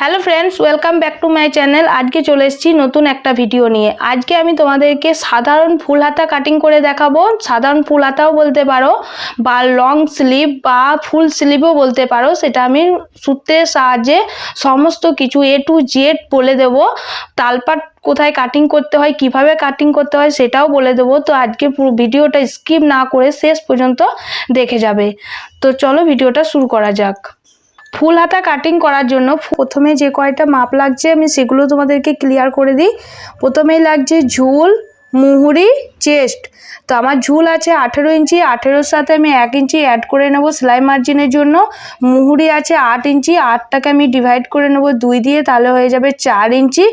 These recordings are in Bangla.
Hello friends welcome back to my channel আজকে চলে এসেছি নতুন একটা ভিডিও নিয়ে। আজকে আমি তোমাদেরকে সাধারণ ফুল হাতা কাটিং করে দেখাবো। সাধারণ ফুল হাতাও বলতে পারো, বা লং স্লিভ বা ফুল স্লিভও বলতে পারো। সেটা আমি সূত্রের সাহায্যে সমস্ত কিছু এ টু জেড বলে দেবো। তালপাট কোথায় কাটিং করতে হয়, কীভাবে কাটিং করতে হয় সেটাও বলে দেবো। তো আজকে পুরো ভিডিওটা স্কিপ না করে শেষ পর্যন্ত দেখে যাবে। তো চলো ভিডিওটা শুরু করা যাক। ফুল হাতা কাটিং করার জন্য প্রথমে যে কয়টা মাপ লাগছে আমি সেগুলো তোমাদেরকে ক্লিয়ার করে দিই। প্রথমেই লাগছে ঝুল মুহুরি চেস্ট। তো আমার ঝুল আছে আঠেরো ইঞ্চি, আঠেরোর সাথে আমি এক ইঞ্চি অ্যাড করে নেব সেলাই মার্জিনের জন্য। মুহুরি আছে আট ইঞ্চি, আটটাকে আমি ডিভাইড করে নেব দুই দিয়ে, তাহলে হয়ে যাবে চার ইঞ্চি।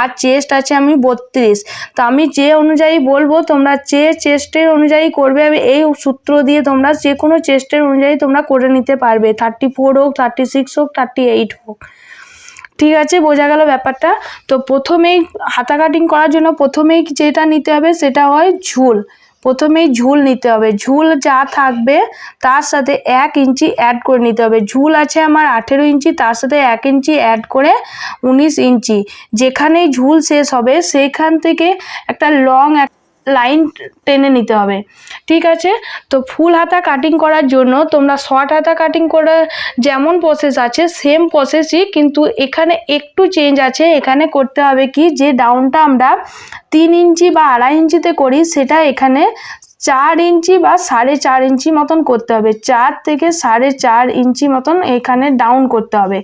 আর চেস্ট আছে আমি বত্রিশ। তো আমি যে অনুযায়ী বলব, তোমরা যে চেস্টের অনুযায়ী করবে, আমি এই সূত্র দিয়ে তোমরা যে কোনো চেস্টের অনুযায়ী তোমরা করে নিতে পারবে। থার্টি ফোর হোক থার্টি সিক্স হোক থার্টি এইট হোক। ঠিক আছে, বোঝা গেল ব্যাপারটা। তো প্রথমেই হাতা কাটিং করার জন্য প্রথমেই যেটা নিতে হবে সেটা হয় ঝুল। প্রথমেই ঝুল নিতে হবে। ঝুল যা থাকবে তার সাথে এক ইঞ্চি অ্যাড করে নিতে হবে। ঝুল আছে আমার আঠেরো ইঞ্চি, তার সাথে এক ইঞ্চি অ্যাড করে উনিশ ইঞ্চি। যেখানেই ঝুল শেষ হবে সেইখান থেকে একটা লং লাইন টেনে নিতে হবে। ঠিক আছে? তো ফুল হাতা কাটিং করার জন্য তোমরা শর্ট হাতা কাটিং করার যেমন প্রসেস আছে সেম প্রসেসই কিন্তু এখানে একটু চেঞ্জ আছে। এখানে করতে হবে কি? যে ডাউনটা আমরা তিন ইঞ্চি বা আড়াই ইঞ্চিতে করি, সেটা এখানে চার ইঞ্চি বা সাড়ে চার ইঞ্চি মতন করতে হবে। চার থেকে সাড়ে চার ইঞ্চি মতন এখানে ডাউন করতে হবে।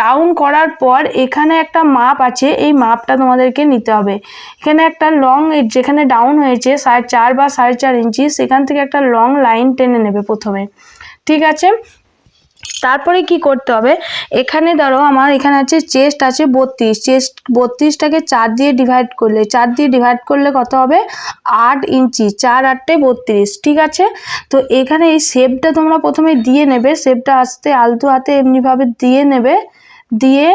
ডাউন করার পর এখানে একটা মাপ আছে, এই মাপটা তোমাদেরকে নিতে হবে। এখানে একটা লং যেখানে ডাউন হয়েছে, সাড়ে চার বা সাড়ে চার ইঞ্চি, সেখান থেকে একটা লং লাইন টেনে নেবে প্রথমে। ঠিক আছে? তারপরে কি করতে হবে? এখানে ধরো আমার এখানে আছে চেস্ট আছে বত্রিশ। চেস্ট বত্রিশটাকে চার দিয়ে ডিভাইড করলে, চার দিয়ে ডিভাইড করলে কত হবে? আট ইঞ্চি, চার আটটে বত্রিশ, ঠিক আছে? তো এখানে এই শেপটা তোমরা প্রথমে দিয়ে নেবে। শেপটা আসতে আলতু হাতে এমনিভাবে দিয়ে নেবে। দিয়ে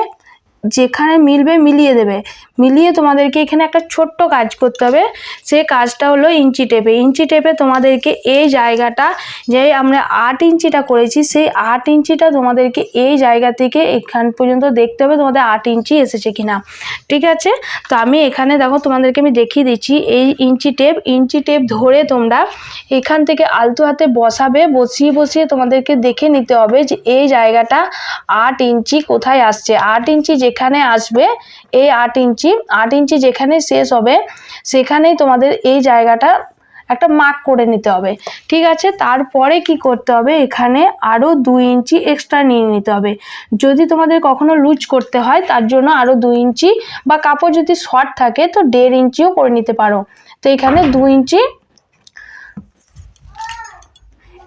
যেখানে মিলবে মিলিয়ে দেবে। মিলিয়ে তোমাদেরকে এখানে একটা ছোট্ট কাজ করতে হবে। সে কাজটা হলো ইঞ্চি টেপে। ইঞ্চি টেপে তোমাদেরকে এই জায়গাটা যে আমরা আট ইঞ্চিটা করেছি, সেই আট ইঞ্চিটা তোমাদেরকে এই জায়গা থেকে এখান পর্যন্ত দেখতে হবে তোমাদের আট ইঞ্চি এসেছে কিনা। ঠিক আছে? তো আমি এখানে দেখো তোমাদেরকে আমি দেখিয়ে দিচ্ছি এই ইঞ্চি টেপ। ইঞ্চি টেপ ধরে তোমরা এখান থেকে আলতু হাতে বসাবে। বসিয়ে বসিয়ে তোমাদেরকে দেখে নিতে হবে যে এই জায়গাটা আট ইঞ্চি কোথায় আসছে। আট ইঞ্চি যেখানে আসবে এই আট ইঞ্চি আট ইঞ্চি যেখানে শেষ হবে, সেখানেই তোমাদের এই জায়গাটা একটা মার্ক করে নিতে হবে। ঠিক আছে? তারপরে কি করতে হবে? এখানে আরও দুই ইঞ্চি এক্সট্রা নিয়ে নিতে হবে। যদি তোমাদের কখনো লুজ করতে হয়, তার জন্য আরও দুই ইঞ্চি বা কাপড় যদি শর্ট থাকে, তো দেড় ইঞ্চিও করে নিতে পারো। তো এখানে দু ইঞ্চি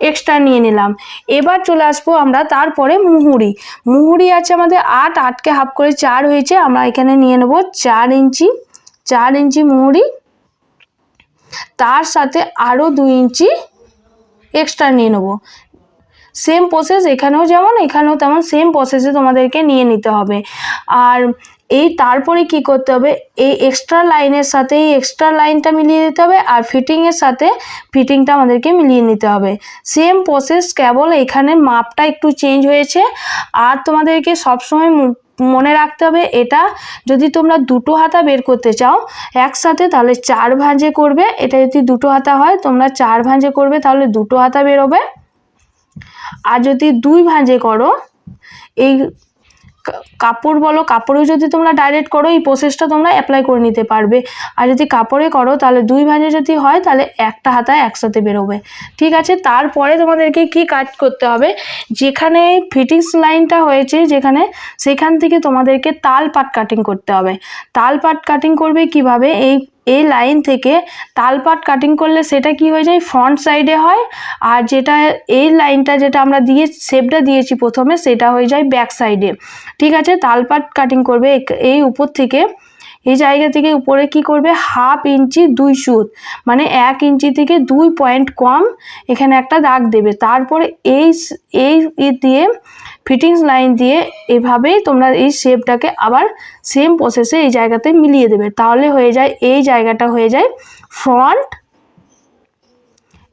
এক্সট্রা নিয়ে নিলাম। এবার চলে আসব আমরা তারপরে মুহুরি। মুহুরি আছে আমাদের আট, আটকে হাফ করে চার হয়েছে। আমরা এখানে নিয়ে নেব চার ইঞ্চি চার ইঞ্চি মুহুরি। তার সাথে আরও দুই ইঞ্চি এক্সট্রা নিয়ে নেব। সেম প্রসেস এখানেও যেমন, এখানেও তেমন সেম প্রসেসে তোমাদেরকে নিয়ে নিতে হবে। আর এই তারপরে কি করতে হবে? এই এক্সট্রা লাইনের সাথে এই এক্সট্রা লাইনটা মিলিয়ে দিতে হবে আর ফিটিংয়ের সাথে ফিটিংটা আমাদেরকে মিলিয়ে নিতে হবে। সেম প্রসেস কেবল এখানে মাপটা একটু চেঞ্জ হয়েছে। আর তোমাদেরকে সবসময় মনে রাখতে হবে এটা যদি তোমরা দুটো হাতা বের করতে চাও, একসাথে তাহলে চার ভাঁজে করবে। এটা যদি দুটো হাতা হয়, তোমরা চার ভাঁজে করবে, তাহলে দুটো হাতা বেরোবে। আর যদি দুই ভাঁজে করো, এই কাপড় বলো কাপড়েও যদি তোমরা ডাইরেক্ট করো, এই প্রসেসটা তোমরা অ্যাপ্লাই করে নিতে পারবে। আর যদি কাপড়ে করো, তাহলে দুই ভাঁজে যদি হয়, তাহলে একটা হাতায় একসাথে বেরোবে। ঠিক আছে? তারপরে তোমাদেরকে কি কাজ করতে হবে? যেখানে ফিটিংস লাইনটা হয়েছে, যেখানে, সেখান থেকে তোমাদেরকে তাল পাট কাটিং করতে হবে। তাল পাট কাটিং করবে কীভাবে? এই এই লাইন থেকে তালপাট কাটিং করলে সেটা কি হয়ে যায়? ফ্রন্ট সাইডে হয়। আর যেটা এই লাইনটা যেটা আমরা দিয়ে শেপটা দিয়েছি প্রথমে, সেটা হয়ে যায় ব্যাক সাইডে ঠিক আছে? তালপাট কাটিং করবে এই উপর থেকে। এই জায়গা থেকে উপরে কি করবে? হাফ ইঞ্চি দুই সুত। মানে এক ইঞ্চি থেকে দুই পয়েন্ট কম এখানে একটা দাগ দেবে। তারপরে এই এই দিয়ে, ফিটিংস লাইন দিয়ে এভাবেই তোমরা এই শেপটাকে আবার সেম প্রসেসে এই জায়গাতে মিলিয়ে দেবে। তাহলে হয়ে যায়, এই জায়গাটা হয়ে যায় ফ্রন্ট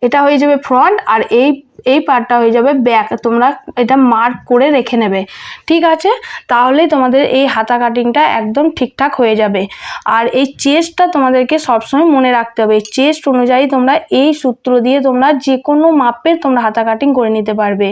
এটা হয়ে যাবে ফ্রন্ট আর এই এই পার্টটা হয়ে যাবে ব্যাক তোমরা এটা মার্ক করে রেখে নেবে। ঠিক আছে? তাহলেই তোমাদের এই হাতা কাটিংটা একদম ঠিকঠাক হয়ে যাবে। আর এই চেস্টটা তোমাদেরকে সবসময় মনে রাখতে হবে। এই চেস্ট অনুযায়ী তোমরা এই সূত্র দিয়ে তোমরা যে কোনো মাপের তোমরা হাতা কাটিং করে নিতে পারবে।